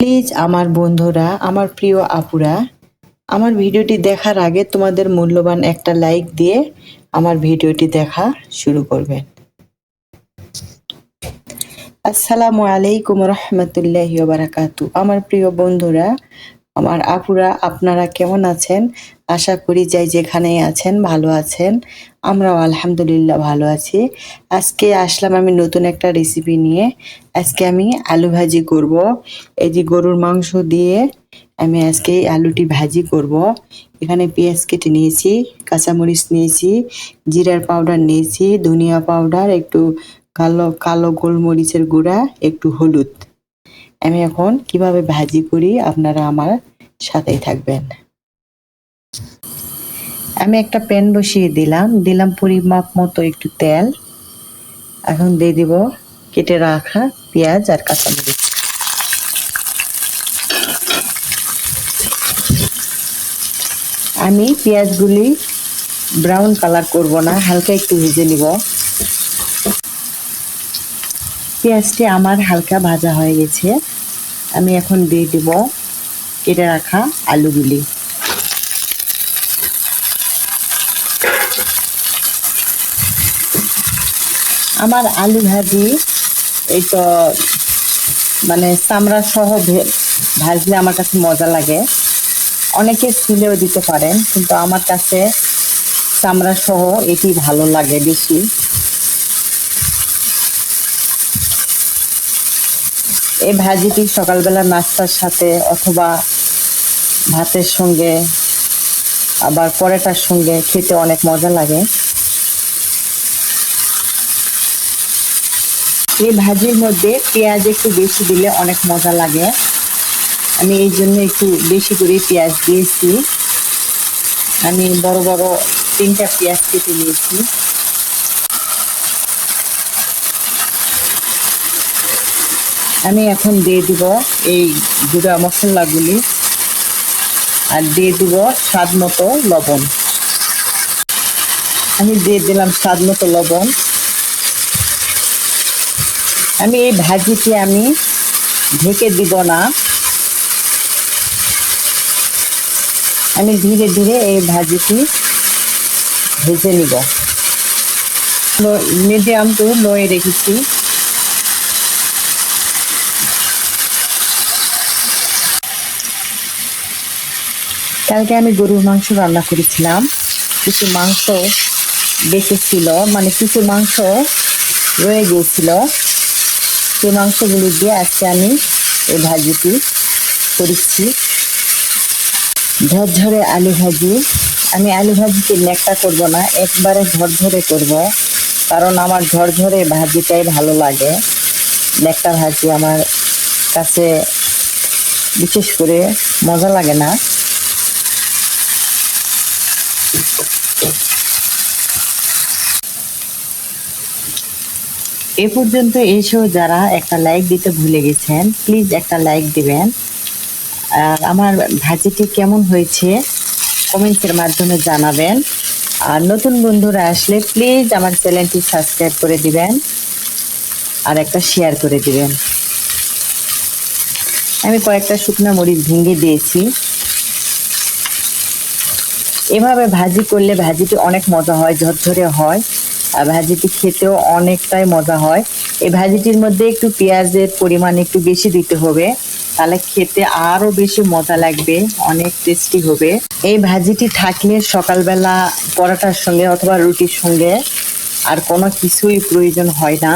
Please আমার বন্ধুরা, আমার প্রিয় আপুরা, আমার ভিডিওটি দেখার আগে তোমাদের মূল্যবান একটা লাইক দিয়ে আমার ভিডিওটি দেখা শুরু করবেন। আসসালামু আলাইকুম রহমতুল্লাহ বারাকাতু। আমার প্রিয় বন্ধুরা আমার আপুরা, আপনারা কেমন আছেন? আশা করি যাই যেখানেই আছেন ভালো আছেন। আমরাও আলহামদুলিল্লাহ ভালো আছি। আজকে আসলাম আমি নতুন একটা রেসিপি নিয়ে। আজকে আমি আলু ভাজি করব। এই যে গরুর মাংস দিয়ে আমি আজকে আলুটি ভাজি করব। এখানে পেঁয়াজ কেটে নিয়েছি, কাঁচামরিচ নিয়েছি, জিরার পাউডার নিয়েছি, ধনিয়া পাউডার, একটু কালো কালো গোলমরিচের গুঁড়া, একটু হলুদ। আমি এখন কীভাবে ভাজি করি আপনারা আমার সাথেই থাকবেন। আমি একটা প্যান বসিয়ে দিলাম। দিলাম পরিমাপ মতো একটু তেল। এখন দিয়ে দিব কেটে রাখা পেঁয়াজ আর কাঁচামরিচ। আমি পেঁয়াজগুলি ব্রাউন কালার করব না, হালকা একটু ভেজে নিব। পেঁয়াজটি আমার হালকা ভাজা হয়ে গেছে। আমি এখন দিয়ে দিব কেটে রাখা আলুগুলি। আমার আলু ভাজি, এই তো মানে চামড়া সহ ভাজলে আমার কাছে মজা লাগে। অনেকে ছিলেও দিতে পারেন, কিন্তু আমার কাছে চামড়া সহ এটি ভালো লাগে বেশি। এই ভাজিটি সকালবেলা নাস্তার সাথে অথবা ভাতের সঙ্গে, আবার পরোটার সঙ্গে খেতে অনেক মজা লাগে। এই ভাজির মধ্যে পেঁয়াজ একটু বেশি দিলে অনেক মজা লাগে। আমি এই জন্য একটু বেশি করে পেঁয়াজ দিয়েছি। আমি বড় বড় তিনটা পেঁয়াজ কেটে নিয়েছি। আমি এখন দিয়ে দিব এই গুঁড়া মশলাগুলি। আর দিয়ে দিব স্বাদ মতো লবণ। আমি দিয়ে দিলাম স্বাদ মতো লবণ। আমি এই ভাজিটি আমি ঢেকে দিব না। আমি ধীরে ধীরে এই ভাজিটি ভেজে নিব। মিডিয়াম টু লোয়ে রেখেছি। কালকে আমি গরুর মাংস রান্না করেছিলাম। কিছু মাংস বেঁচেছিল মানে কিছু মাংস রয়ে গিয়েছিল। সেই মাংসগুলি দিয়ে আজকে আমি এই ভাজিটি করেছি। ঝরঝরে আলু ভাজি। আমি আলু ভাজিতে নেকটা করব না, একবারে ঝরঝরে করব। কারণ আমার ঝরঝরে ভাজিটাই ভালো লাগে। নেকটা ভাজি আমার কাছে বিশেষ করে মজা লাগে না। এ পর্যন্ত এসেও যারা একটা লাইক দিতে ভুলে গেছেন প্লিজ একটা লাইক দিবেন। আর আমার ভাজিটি কেমন হয়েছে কমেন্টসের মাধ্যমে জানাবেন। আর নতুন বন্ধুরা আসলে প্লিজ আমার চ্যানেলটি সাবস্ক্রাইব করে দিবেন আর একটা শেয়ার করে দিবেন। আমি কয়েকটা শুকনো মরিচ ভেঙে দিয়েছি। এভাবে ভাজি করলে ভাজিটি অনেক মজা হয়, ঝরঝরে হয়। আর ভাজিটি খেতেও অনেকটাই মজা হয়। এই ভাজিটির মধ্যে একটু পেঁয়াজের পরিমাণ একটু বেশি দিতে হবে। তাহলে খেতে আরও বেশি মজা লাগবে, অনেক টেস্টি হবে। এই ভাজিটি থাকলে সকালবেলা পরোটার সঙ্গে অথবা রুটির সঙ্গে আর কোনো কিছুই প্রয়োজন হয় না।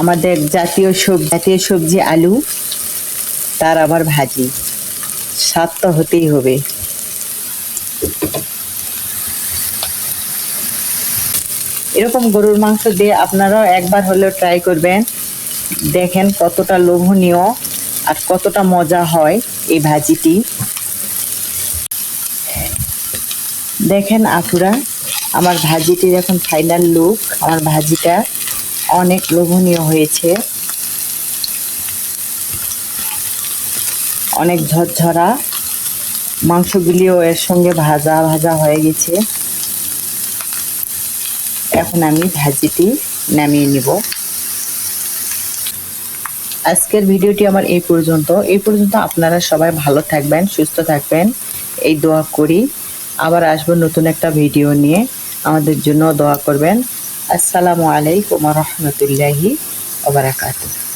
আমাদের জাতীয় সব জাতীয় সবজি আলু, তার আবার ভাজি। স্বাদ তো হতেই হবে। এরকম গরুর মাংস দিয়ে আপনারাও একবার হলেও ট্রাই করবেন। দেখেন কতটা লোভনীয় আর কতটা মজা হয় এই ভাজিটি। দেখেন আপুরা, আমার ভাজিটির এখন ফাইনাল লুক আমার ভাজিটা অনেক লোভনীয় হয়েছে। অনেক ঝরঝরা, মাংসগুলিও এর সঙ্গে ভাজা ভাজা হয়ে গেছে। এখন আমি ভাজিটি নামিয়ে নিব। আজকের ভিডিওটি আমার এই পর্যন্ত। এই পর্যন্ত আপনারা সবাই ভালো থাকবেন, সুস্থ থাকবেন। এই দোয়া করি। আবার আসব নতুন একটা ভিডিও নিয়ে। আমাদের জন্য দোয়া করবেন। আসসালামু আলাইকুম রহমতুল্লাহি ওবরাকাতুহ